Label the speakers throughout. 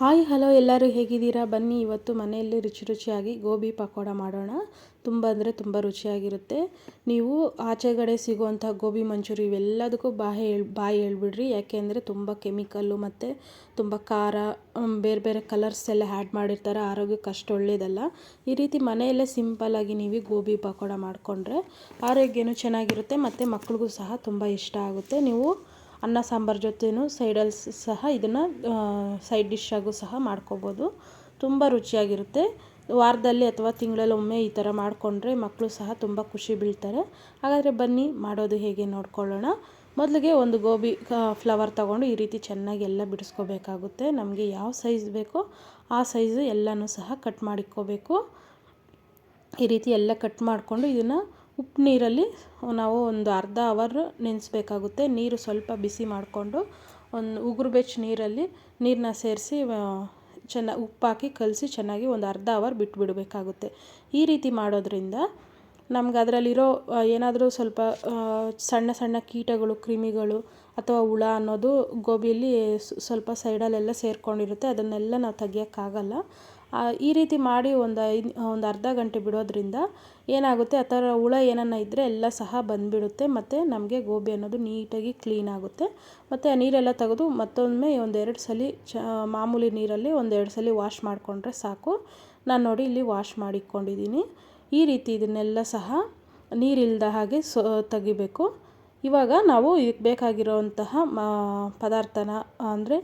Speaker 1: Hi hello ಎಲ್ಲರೂ ಹೇಗಿದ್ದೀರಾ? ಬನ್ನಿ, ಇವತ್ತು ಮನೆಯಲ್ಲಿ ರುಚಿ ರುಚಿಯಾಗಿ ಗೋಬಿ ಪಕೋಡ ಮಾಡೋಣ. ತುಂಬ ಅಂದರೆ ತುಂಬ ರುಚಿಯಾಗಿರುತ್ತೆ. ನೀವು ಆಚೆಗಡೆ ಸಿಗುವಂಥ ಗೋಬಿ ಮಂಚೂರಿ ಇವೆಲ್ಲದಕ್ಕೂ ಬಾಯಿ ಹೇಳ್, ಬಾಯಿ ಹೇಳ್ಬಿಡ್ರಿ. ಯಾಕೆಂದರೆ ತುಂಬ ಕೆಮಿಕಲ್ಲು ಮತ್ತು ತುಂಬ ಖಾರ ಬೇರೆ ಬೇರೆ ಕಲರ್ಸ್ ಎಲ್ಲ ಆ್ಯಡ್ ಮಾಡಿರ್ತಾರೆ. ಆರೋಗ್ಯಕ್ಕೆ ಅಷ್ಟು ಒಳ್ಳೇದಲ್ಲ. ಈ ರೀತಿ ಮನೆಯಲ್ಲೇ ಸಿಂಪಲ್ಲಾಗಿ ನೀವು ಗೋಬಿ ಪಕೋಡ ಮಾಡಿಕೊಂಡ್ರೆ ಆರೋಗ್ಯನೂ ಚೆನ್ನಾಗಿರುತ್ತೆ ಮತ್ತು ಮಕ್ಳಿಗೂ ಸಹ ತುಂಬ ಇಷ್ಟ ಆಗುತ್ತೆ. ನೀವು ಅನ್ನ, ಸಾಂಬಾರು ಜೊತೆನೂ ಸೈಡಲ್ಲಿ ಸಹ ಇದನ್ನು ಸೈಡ್ ಡಿಶ್ಶಾಗೂ ಸಹ ಮಾಡ್ಕೋಬೋದು. ತುಂಬ ರುಚಿಯಾಗಿರುತ್ತೆ. ವಾರದಲ್ಲಿ ಅಥವಾ ತಿಂಗಳಲ್ಲಿ ಒಮ್ಮೆ ಈ ಥರ ಮಾಡಿಕೊಂಡ್ರೆ ಮಕ್ಕಳು ಸಹ ತುಂಬ ಖುಷಿ ಬೀಳ್ತಾರೆ. ಹಾಗಾದರೆ ಬನ್ನಿ, ಮಾಡೋದು ಹೇಗೆ ನೋಡ್ಕೊಳ್ಳೋಣ. ಮೊದಲಿಗೆ ಒಂದು ಗೋಬಿ ಫ್ಲವರ್ ತಗೊಂಡು ಈ ರೀತಿ ಚೆನ್ನಾಗಿ ಎಲ್ಲ ಬಿಡಿಸ್ಕೋಬೇಕಾಗುತ್ತೆ. ನಮಗೆ ಯಾವ ಸೈಜ್ ಬೇಕೋ ಆ ಸೈಜು ಎಲ್ಲನೂ ಸಹ ಕಟ್ ಮಾಡಿಕ್ಕೋಬೇಕು ಈ ರೀತಿ ಎಲ್ಲ ಕಟ್ ಮಾಡಿಕೊಂಡು ಇದನ್ನು ಉಪ್ಪು ನೀರಲ್ಲಿ ನಾವು ಒಂದು ಅರ್ಧ ಅವರ್ ನೆನೆಸ್ಬೇಕಾಗುತ್ತೆ. ನೀರು ಸ್ವಲ್ಪ ಬಿಸಿ ಮಾಡಿಕೊಂಡು ಒಂದು ಉಗುರು ಬೆಚ್ಚ ನೀರಲ್ಲಿ ನೀರನ್ನ ಸೇರಿಸಿ ಚೆನ್ನ ಉಪ್ಪಾಕಿ ಕಲಸಿ ಚೆನ್ನಾಗಿ ಒಂದು ಅರ್ಧ ಅವರ್ ಬಿಟ್ಬಿಡಬೇಕಾಗುತ್ತೆ. ಈ ರೀತಿ ಮಾಡೋದ್ರಿಂದ ನಮ್ಗೆ ಅದರಲ್ಲಿರೋ ಏನಾದರೂ ಸ್ವಲ್ಪ ಸಣ್ಣ ಸಣ್ಣ ಕೀಟಗಳು, ಕ್ರಿಮಿಗಳು ಅಥವಾ ಹುಳ ಅನ್ನೋದು ಗೋಬಿಯಲ್ಲಿ ಸ್ವಲ್ಪ ಸೈಡಲ್ಲೆಲ್ಲ ಸೇರಿಕೊಂಡಿರುತ್ತೆ. ಅದನ್ನೆಲ್ಲ ನಾವು ತೆಗಿಯೋಕ್ಕಾಗಲ್ಲ. ಈ ರೀತಿ ಮಾಡಿ ಒಂದು ಐದು, ಒಂದು ಅರ್ಧ ಗಂಟೆ ಬಿಡೋದ್ರಿಂದ ಏನಾಗುತ್ತೆ? ಆ ಥರ ಹುಳ ಏನನ್ನ ಇದ್ದರೆ ಎಲ್ಲ ಸಹ ಬಂದುಬಿಡುತ್ತೆ. ಮತ್ತು ನಮಗೆ ಗೋಬಿ ಅನ್ನೋದು ನೀಟಾಗಿ ಕ್ಲೀನ್ ಆಗುತ್ತೆ. ಮತ್ತು ಆ ನೀರೆಲ್ಲ ತೆಗೆದು ಮತ್ತೊಮ್ಮೆ ಒಂದೆರಡು ಸಲ ಚ, ಮಾಮೂಲಿ ನೀರಲ್ಲಿ ಒಂದೆರಡು ಸಲ ವಾಶ್ ಮಾಡಿಕೊಂಡ್ರೆ ಸಾಕು. ನಾನು ನೋಡಿ ಇಲ್ಲಿ ವಾಶ್ ಮಾಡಿಕೊಂಡಿದ್ದೀನಿ ಈ ರೀತಿ ಇದನ್ನೆಲ್ಲ ಸಹ ನೀರಿಲ್ಲದ ಹಾಗೆ ಸೊ, ತೆಗಿಬೇಕು. ಇವಾಗ ನಾವು ಇದಕ್ಕೆ ಬೇಕಾಗಿರೋವಂತಹ ಪದಾರ್ಥನ, ಅಂದರೆ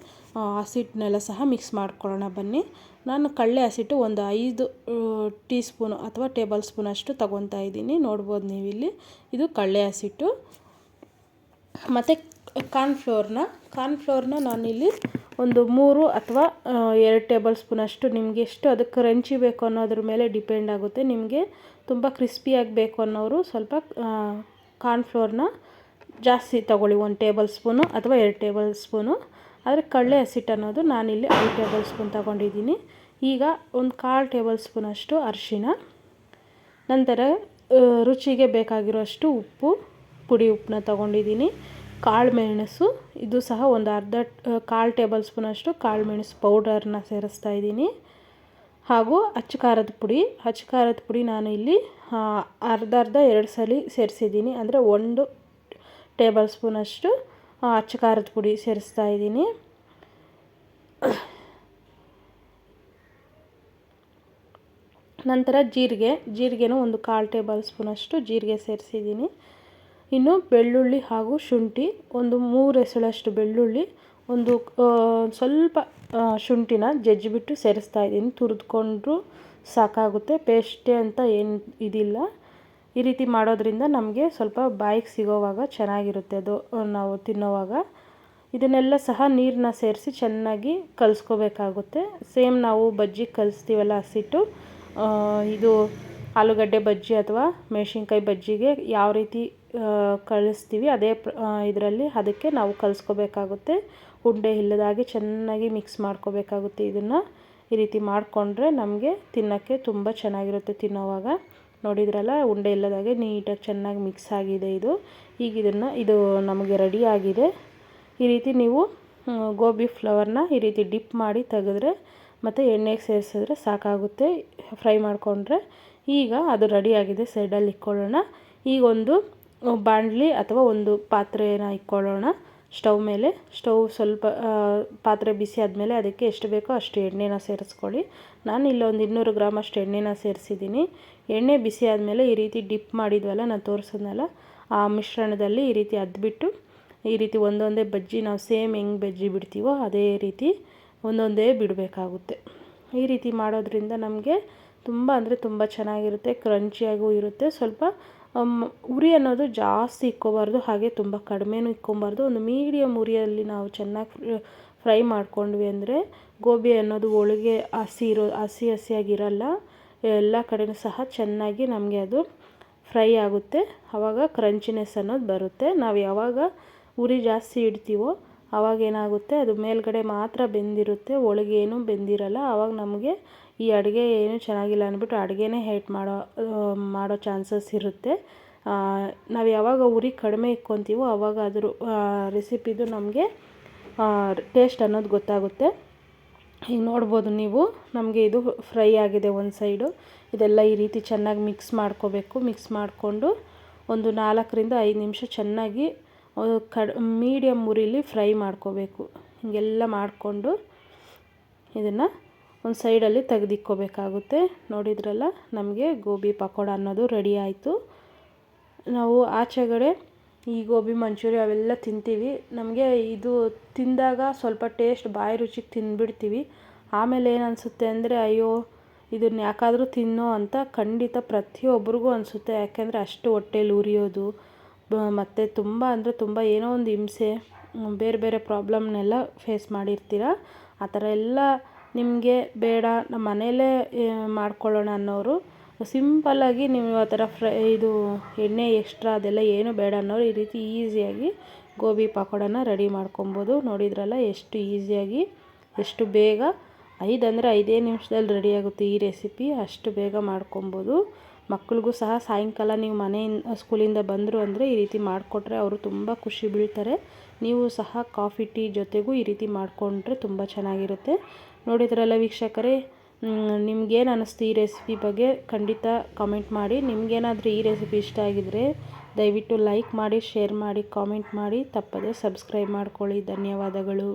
Speaker 1: ಹಸಿಟ್ಟನ್ನೆಲ್ಲ ಸಹ ಮಿಕ್ಸ್ ಮಾಡ್ಕೊಳ್ಳೋಣ ಬನ್ನಿ. ನಾನು ಕಳ್ಳೆ ಹಸಿಟ್ಟು ಒಂದು ಐದು ಟೀ ಸ್ಪೂನು ಅಥವಾ ಟೇಬಲ್ ಸ್ಪೂನಷ್ಟು ತಗೊತಾ ಇದ್ದೀನಿ. ನೋಡ್ಬೋದು ನೀವಿಲ್ಲಿ. ಇದು ಕಳ್ಳೆ ಹಸಿಟ್ಟು ಮತ್ತು ಕಾರ್ನ್ಫ್ಲೋರ್ನ ಕಾರ್ನ್ಫ್ಲೋರ್ನ ನಾನಿಲ್ಲಿ ಒಂದು ಮೂರು ಅಥವಾ ಎರಡು ಟೇಬಲ್ ಸ್ಪೂನಷ್ಟು ನಿಮಗೆ ಎಷ್ಟು ಅದಕ್ಕೆ ಕ್ರಂಚಿ ಬೇಕು ಅನ್ನೋದ್ರ ಮೇಲೆ ಡಿಪೆಂಡ್ ಆಗುತ್ತೆ. ನಿಮಗೆ ತುಂಬ ಕ್ರಿಸ್ಪಿಯಾಗಿ ಬೇಕು ಅನ್ನೋರು ಸ್ವಲ್ಪ ಕಾರ್ನ್ಫ್ಲೋರ್ನ ಜಾಸ್ತಿ ತೊಗೊಳ್ಳಿ, ಒಂದು ಟೇಬಲ್ ಸ್ಪೂನು ಅಥವಾ ಎರಡು ಟೇಬಲ್ ಸ್ಪೂನು. ಆದರೆ ಕಳ್ಳೆ ಹಸಿಟ್ಟು ಅನ್ನೋದು ನಾನಿಲ್ಲಿ ಐದು ಟೇಬಲ್ ಸ್ಪೂನ್ ತೊಗೊಂಡಿದ್ದೀನಿ. ಈಗ ಒಂದು ಕಾಲು ಟೇಬಲ್ ಸ್ಪೂನಷ್ಟು ಅರಿಶಿನ ನಂತರ ರುಚಿಗೆ ಬೇಕಾಗಿರೋಷ್ಟು ಉಪ್ಪು, ಪುಡಿ ಉಪ್ಪನ್ನ ತೊಗೊಂಡಿದ್ದೀನಿ. ಕಾಳು ಮೆಣಸು, ಇದು ಸಹ ಒಂದು ಅರ್ಧ ಕಾಲು ಟೇಬಲ್ ಸ್ಪೂನಷ್ಟು ಕಾಳು ಮೆಣಸು ಪೌಡರ್ನ ಸೇರಿಸ್ತಾ ಇದ್ದೀನಿ. ಹಾಗೂ ಅಚ್ಚು ಖಾರದ ಪುಡಿ. ಅಚ್ಚು ಖಾರದ ಪುಡಿ ನಾನು ಇಲ್ಲಿ ಅರ್ಧ ಅರ್ಧ ಎರಡು ಸಲ ಸೇರಿಸಿದ್ದೀನಿ. ಅಂದರೆ ಒಂದು ಟೇಬಲ್ ಸ್ಪೂನಷ್ಟು ಅಚ್ಚ ಖಾರದ ಪುಡಿ ಸೇರಿಸ್ತಾ ಇದ್ದೀನಿ. ನಂತರ ಜೀರಿಗೆ, ಜೀರಿಗೆನೂ ಒಂದು ಕಾಲು ಟೇಬಲ್ ಸ್ಪೂನಷ್ಟು ಜೀರಿಗೆ ಸೇರಿಸಿದ್ದೀನಿ. ಇನ್ನು ಬೆಳ್ಳುಳ್ಳಿ ಹಾಗೂ ಶುಂಠಿ, ಒಂದು ಮೂರು ಎಸಳಷ್ಟು ಬೆಳ್ಳುಳ್ಳಿ, ಒಂದು ಸ್ವಲ್ಪ ಶುಂಠಿನ ಜಜ್ಜಿಬಿಟ್ಟು ಸೇರಿಸ್ತಾ ಇದ್ದೀನಿ. ತುರಿದ್ಕೊಂಡ್ರೂ ಸಾಕಾಗುತ್ತೆ, ಪೇಸ್ಟೆ ಅಂತ ಏನು ಇದಿಲ್ಲ. ಈ ರೀತಿ ಮಾಡೋದ್ರಿಂದ ನಮಗೆ ಸ್ವಲ್ಪ ಬಾಯಿಗೆ ಸಿಗೋವಾಗ ಚೆನ್ನಾಗಿರುತ್ತೆ. ಅದು ನಾವು ತಿನ್ನೋವಾಗ. ಇದನ್ನೆಲ್ಲ ಸಹ ನೀರನ್ನ ಸೇರಿಸಿ ಚೆನ್ನಾಗಿ ಕಲಿಸ್ಕೋಬೇಕಾಗುತ್ತೆ. ಸೇಮ್ ನಾವು ಬಜ್ಜಿ ಕಲಿಸ್ತೀವಲ್ಲ ಹಸಿಟ್ಟು ಇದು ಆಲೂಗಡ್ಡೆ ಬಜ್ಜಿ ಅಥವಾ ಮೆಣಸಿನ್ಕಾಯಿ ಬಜ್ಜಿಗೆ ಯಾವ ರೀತಿ ಕಳಿಸ್ತೀವಿ ಅದೇ ಇದರಲ್ಲಿ ಅದಕ್ಕೆ ನಾವು ಕಲಿಸ್ಕೋಬೇಕಾಗುತ್ತೆ. ಉಂಡೆ ಇಲ್ಲದಾಗೆ ಚೆನ್ನಾಗಿ ಮಿಕ್ಸ್ ಮಾಡ್ಕೋಬೇಕಾಗುತ್ತೆ. ಇದನ್ನು ಈ ರೀತಿ ಮಾಡಿಕೊಂಡ್ರೆ ನಮಗೆ ತಿನ್ನೋಕ್ಕೆ ತುಂಬ ಚೆನ್ನಾಗಿರುತ್ತೆ ತಿನ್ನೋವಾಗ. ನೋಡಿದ್ರಲ್ಲ, ಉಂಡೆ ಇಲ್ಲದಾಗೆ ನೀಟಾಗಿ ಚೆನ್ನಾಗಿ ಮಿಕ್ಸ್ ಆಗಿದೆ ಇದು. ಈಗ ಇದನ್ನು, ಇದು ನಮಗೆ ರೆಡಿ ಆಗಿದೆ. ಈ ರೀತಿ ನೀವು ಗೋಬಿ ಫ್ಲವರ್ನ ಈ ರೀತಿ ಡಿಪ್ ಮಾಡಿ ತೆಗೆದ್ರೆ ಮತ್ತು ಎಣ್ಣೆಗೆ ಸೇರಿಸಿದ್ರೆ ಸಾಕಾಗುತ್ತೆ ಫ್ರೈ ಮಾಡಿಕೊಂಡ್ರೆ. ಈಗ ಅದು ರೆಡಿಯಾಗಿದೆ ಸೈಡಲ್ಲಿ ಇಕ್ಕೊಳ್ಳೋಣ. ಈಗ ಒಂದು ಬಾಣಲಿ ಅಥವಾ ಒಂದು ಪಾತ್ರೆನ ಇಕ್ಕೊಳ್ಳೋಣ. ಸ್ಟವ್ ಮೇಲೆ, ಸ್ಟವ್ ಸ್ವಲ್ಪ ಪಾತ್ರೆ ಬಿಸಿ ಆದಮೇಲೆ ಅದಕ್ಕೆ ಎಷ್ಟು ಬೇಕೋ ಅಷ್ಟು ಎಣ್ಣೆನ ಸೇರಿಸ್ಕೊಳ್ಳಿ. ನಾನು ಇಲ್ಲೊಂದು ಇನ್ನೂರು ಗ್ರಾಮ್ ಅಷ್ಟು ಎಣ್ಣೆನ ಸೇರಿಸಿದ್ದೀನಿ. ಎಣ್ಣೆ ಬಿಸಿ ಆದಮೇಲೆ ಈ ರೀತಿ ಡಿಪ್ ಮಾಡಿದ್ವಲ್ಲ, ನಾನು ತೋರಿಸಿದ್ನಲ್ಲ ಆ ಮಿಶ್ರಣದಲ್ಲಿ ಈ ರೀತಿ ಅದ್ಬಿಟ್ಟು ಈ ರೀತಿ ಒಂದೊಂದೇ ಬಜ್ಜಿ, ನಾವು ಸೇಮ್ ಹೆಂಗೆ ಬಜ್ಜಿ ಬಿಡ್ತೀವೋ ಅದೇ ರೀತಿ ಒಂದೊಂದೇ ಬಿಡಬೇಕಾಗುತ್ತೆ. ಈ ರೀತಿ ಮಾಡೋದ್ರಿಂದ ನಮಗೆ ತುಂಬ ಅಂದರೆ ತುಂಬ ಚೆನ್ನಾಗಿರುತ್ತೆ, ಕ್ರಂಚಿಯಾಗೂ ಇರುತ್ತೆ. ಸ್ವಲ್ಪ ಉರಿ ಅನ್ನೋದು ಜಾಸ್ತಿ ಇಕ್ಕೋಬಾರ್ದು, ಹಾಗೆ ತುಂಬ ಕಡಿಮೆನೂ ಇಕ್ಕೊಬಾರ್ದು. ಒಂದು ಮೀಡಿಯಮ್ ಉರಿಯಲ್ಲಿ ನಾವು ಚೆನ್ನಾಗಿ ಫ್ರೈ ಮಾಡ್ಕೊಂಡ್ವಿ ಅಂದರೆ ಗೋಬಿ ಅನ್ನೋದು ಒಳಗೆ ಹಸಿ ಇರೋ, ಹಸಿ ಹಸಿಯಾಗಿರಲ್ಲ ಎಲ್ಲ ಕಡೆಯೂ ಸಹ ಚೆನ್ನಾಗಿ ನಮಗೆ ಅದು ಫ್ರೈ ಆಗುತ್ತೆ. ಆವಾಗ ಕ್ರಂಚಿನೆಸ್ ಅನ್ನೋದು ಬರುತ್ತೆ. ನಾವು ಯಾವಾಗ ಉರಿ ಜಾಸ್ತಿ ಇಡ್ತೀವೋ ಆವಾಗ ಏನಾಗುತ್ತೆ ಅದು ಮೇಲುಗಡೆ ಮಾತ್ರ ಬೆಂದಿರುತ್ತೆ ಒಳಗೆ ಏನೂ ಬೆಂದಿರಲ್ಲ. ಆವಾಗ ನಮಗೆ ಈ ಅಡುಗೆ ಏನು ಚೆನ್ನಾಗಿಲ್ಲ ಅಂದ್ಬಿಟ್ಟು ಅಡುಗೆನೇ ಹೇಟ್ ಮಾಡೋ ಮಾಡೋ ಚಾನ್ಸಸ್ ಇರುತ್ತೆ. ನಾವು ಯಾವಾಗ ಉರಿ ಕಡಿಮೆ ಇಕ್ಕೊತೀವೋ ಆವಾಗ ಅದ್ರ ರೆಸಿಪಿದು ನಮಗೆ ಟೇಸ್ಟ್ ಅನ್ನೋದು ಗೊತ್ತಾಗುತ್ತೆ. ಈಗ ನೋಡ್ಬೋದು ನೀವು, ನಮಗೆ ಇದು ಫ್ರೈ ಆಗಿದೆ ಒಂದು ಸೈಡು. ಇದೆಲ್ಲ ಈ ರೀತಿ ಚೆನ್ನಾಗಿ ಮಿಕ್ಸ್ ಮಾಡ್ಕೋಬೇಕು. ಮಿಕ್ಸ್ ಮಾಡಿಕೊಂಡು ಒಂದು ನಾಲ್ಕರಿಂದ ಐದು ನಿಮಿಷ ಚೆನ್ನಾಗಿ ಕಡ್ ಮೀಡಿಯಮ್ ಉರಿಲಿ ಫ್ರೈ ಮಾಡ್ಕೋಬೇಕು. ಹೀಗೆಲ್ಲ ಮಾಡಿಕೊಂಡು ಇದನ್ನು ಒಂದು ಸೈಡಲ್ಲಿ ತೆಗೆದಿಕ್ಕೋಬೇಕಾಗುತ್ತೆ. ನೋಡಿದ್ರಲ್ಲ, ನಮಗೆ ಗೋಬಿ ಪಕೋಡ ಅನ್ನೋದು ರೆಡಿ ಆಯಿತು. ನಾವು ಆಚೆಗಡೆ ಈ ಗೋಬಿ ಮಂಚೂರಿ ಅವೆಲ್ಲ ತಿಂತೀವಿ. ನಮಗೆ ಇದು ತಿಂದಾಗ ಸ್ವಲ್ಪ ಟೇಸ್ಟ್ ಬಾಯಿ ರುಚಿಗೆ ತಿಂದುಬಿಡ್ತೀವಿ ಆಮೇಲೆ ಏನು ಅನಿಸುತ್ತೆ ಅಂದರೆ, ಅಯ್ಯೋ, ಇದನ್ನ ಯಾಕಾದರೂ ತಿನ್ನೋ ಅಂತ ಖಂಡಿತ ಪ್ರತಿಯೊಬ್ಬರಿಗೂ ಅನಿಸುತ್ತೆ. ಯಾಕೆಂದರೆ ಅಷ್ಟು ಹೊಟ್ಟೆಲಿ ಉರಿಯೋದು ಮತ್ತು ತುಂಬ ಅಂದರೆ ತುಂಬ ಏನೋ ಒಂದು ಹಿಂಸೆ, ಬೇರೆ ಬೇರೆ ಪ್ರಾಬ್ಲಮ್ನೆಲ್ಲ ಫೇಸ್ ಮಾಡಿರ್ತೀರ? ಆ ಥರ ಎಲ್ಲ ನಿಮಗೆ ಬೇಡ, ನಮ್ಮ ಮನೆಯಲ್ಲೇ ಮಾಡ್ಕೊಳ್ಳೋಣ ಅನ್ನೋರು ಸಿಂಪಲ್ಲಾಗಿ ನೀವು ಆ ಥರ ಫ್ರೈ, ಇದು ಎಣ್ಣೆ ಎಕ್ಸ್ಟ್ರಾ ಅದೆಲ್ಲ ಏನು ಬೇಡ ಅನ್ನೋರು ಈ ರೀತಿ ಈಸಿಯಾಗಿ ಗೋಬಿ ಪಕೋಡನ ರೆಡಿ ಮಾಡ್ಕೊಬೋದು. ನೋಡಿದ್ರಲ್ಲ ಎಷ್ಟು ಈಸಿಯಾಗಿ, ಎಷ್ಟು ಬೇಗ, ಐದು ಅಂದರೆ ಐದೇ ನಿಮಿಷದಲ್ಲಿ ರೆಡಿ ಆಗುತ್ತೆ ಈ ರೆಸಿಪಿ ಅಷ್ಟು ಬೇಗ ಮಾಡ್ಕೊಬೋದು. ಮಕ್ಳಿಗೂ ಸಹ ಸಾಯಂಕಾಲ ನೀವು ಮನೆಯಿಂದ ಸ್ಕೂಲಿಂದ ಬಂದರು ಅಂದರೆ ಈ ರೀತಿ ಮಾಡಿಕೊಟ್ರೆ ಅವರು ತುಂಬ ಖುಷಿ ಬೀಳ್ತಾರೆ. ನೀವು ಸಹ ಕಾಫಿ, ಟೀ ಜೊತೆಗೂ ಈ ರೀತಿ ಮಾಡಿಕೊಂಡ್ರೆ ತುಂಬ ಚೆನ್ನಾಗಿರುತ್ತೆ. ನೋಡಿದ್ರಲ್ಲ ವೀಕ್ಷಕರೇ ನಿಮ್ಗೇನು ಅನ್ನಿಸ್ತು ಈ ರೆಸಿಪಿ ಬಗ್ಗೆ ಖಂಡಿತ ಕಾಮೆಂಟ್ ಮಾಡಿ. ನಿಮಗೇನಾದರೂ ಈ ರೆಸಿಪಿ ಇಷ್ಟ ಆಗಿದರೆ ದಯವಿಟ್ಟು ಲೈಕ್ ಮಾಡಿ, ಶೇರ್ ಮಾಡಿ, ಕಾಮೆಂಟ್ ಮಾಡಿ. ತಪ್ಪದೆ ಸಬ್ಸ್ಕ್ರೈಬ್ ಮಾಡ್ಕೊಳ್ಳಿ. ಧನ್ಯವಾದಗಳು.